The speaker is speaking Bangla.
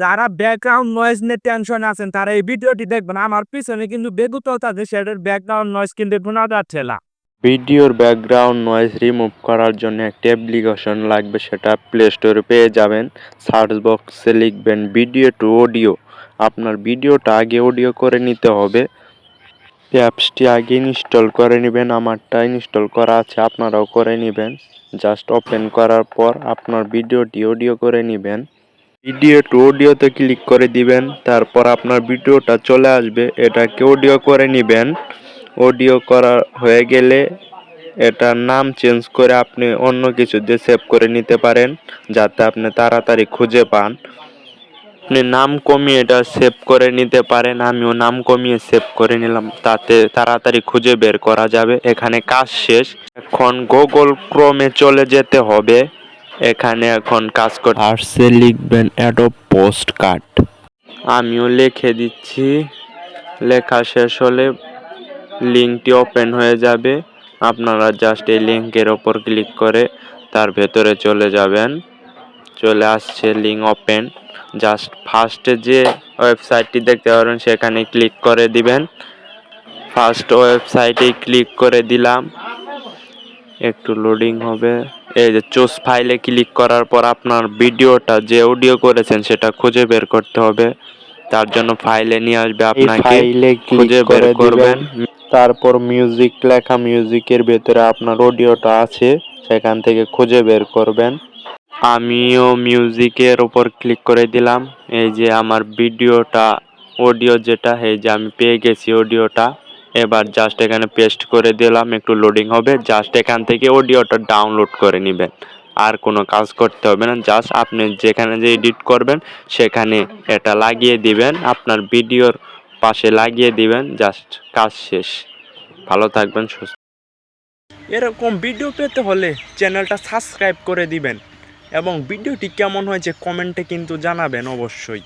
যারা ব্যাকগ্রাউন্ড নয়েজ নিয়ে টেনশন আছেন, তারা এই ভিডিওটি দেখবেন। আমার পিছনে কিন্তু বেগুতল তাদের সেটার ব্যাকগ্রাউন্ড নয়েজ কিন্তু শোনা যাচ্ছে না। ভিডিওর ব্যাকগ্রাউন্ড নয়েজ রিমুভ করার জন্য একটি অ্যাপ্লিকেশন লাগবে, সেটা প্লে স্টোরে পেয়ে যাবেন। সার্চ বক্সে লিখবেন ভিডিও টু অডিও আপনার ভিডিওটা আগে অডিও করে নিতে হবে। অ্যাপসটি আগে ইনস্টল করে নেবেন, আমারটা ইনস্টল করা আছে, আপনারাও করে নেবেন। জাস্ট ওপেন করার পর আপনার ভিডিওটি অডিও করে নেবেন। ভিডিও টু অডিওতে ক্লিক করে দিবেন, তারপর আপনার ভিডিওটা চলে আসবে, এটাকে অডিও করে নেবেন। অডিও করা হয়ে গেলে এটার নাম চেঞ্জ করে আপনি অন্য কিছু দিয়ে সেভ করে নিতে পারেন, যাতে আপনি তাড়াতাড়ি খুঁজে পান। আপনি নাম কমিয়ে এটা সেভ করে নিতে পারেন, আমিও নাম কমিয়ে সেভ করে নিলাম, তাতে তাড়াতাড়ি খুঁজে বের করা যাবে। এখানে কাজ শেষ। এখন গুগল ক্রোমে চলে যেতে হবে। এখানে এখন কাজ করতে আর্টসে লিখবেন অ্যাডো পোস্ট কার্ড। আমিও লিখে দিচ্ছি। লেখা শেষ হলে লিঙ্কটি ওপেন হয়ে যাবে। আপনারা জাস্ট এই লিঙ্কের ওপর ক্লিক করে তার ভেতরে চলে যাবেন। চলে আসছে লিঙ্ক ওপেন। জাস্ট ফার্স্টে যে ওয়েবসাইটটি দেখতে পারবেন সেখানে ক্লিক করে দিবেন। ফার্স্ট ওয়েবসাইটে ক্লিক করে দিলাম। একটু লোডিং হবে। এই যে চুজ ফাইলে ক্লিক করার পর আপনার ভিডিওটা যে অডিও করেছেন সেটা খুঁজে বের করতে হবে। তার জন্য ফাইলে নিয়ে আসবে আপনাকে। ফাইলে খুঁজে বের করবেন। তারপর মিউজিক লেখা মিউজিকের ভেতরে আপনার অডিওটা আছে সেখান থেকে খুঁজে বের করবেন। আমিও মিউজিকের উপর ক্লিক করে দিলাম। এই যে আমার ভিডিওটা অডিও যেটা এই যে আমি পেয়ে গেছি অডিওটা এবার জাস্ট এখানে পেস্ট করে দিলাম, একটু লোডিং হবে। জাস্ট এখান থেকে অডিওটা ডাউনলোড করে নেবেন। আর কোনো কাজ করতে হবে না জাস্ট আপনি যেখানে যে এডিট করবেন, সেখানে এটা লাগিয়ে দিবেন। আপনার ভিডিওর পাশে লাগিয়ে দিবেন জাস্ট কাজ শেষ। ভালো থাকবেন, সুস্থ এরকম ভিডিও পেতে হলে চ্যানেলটা সাবস্ক্রাইব করে দিবেন। এবং ভিডিওটি কেমন হয়েছে কমেন্টে কিন্তু জানাবেন অবশ্যই।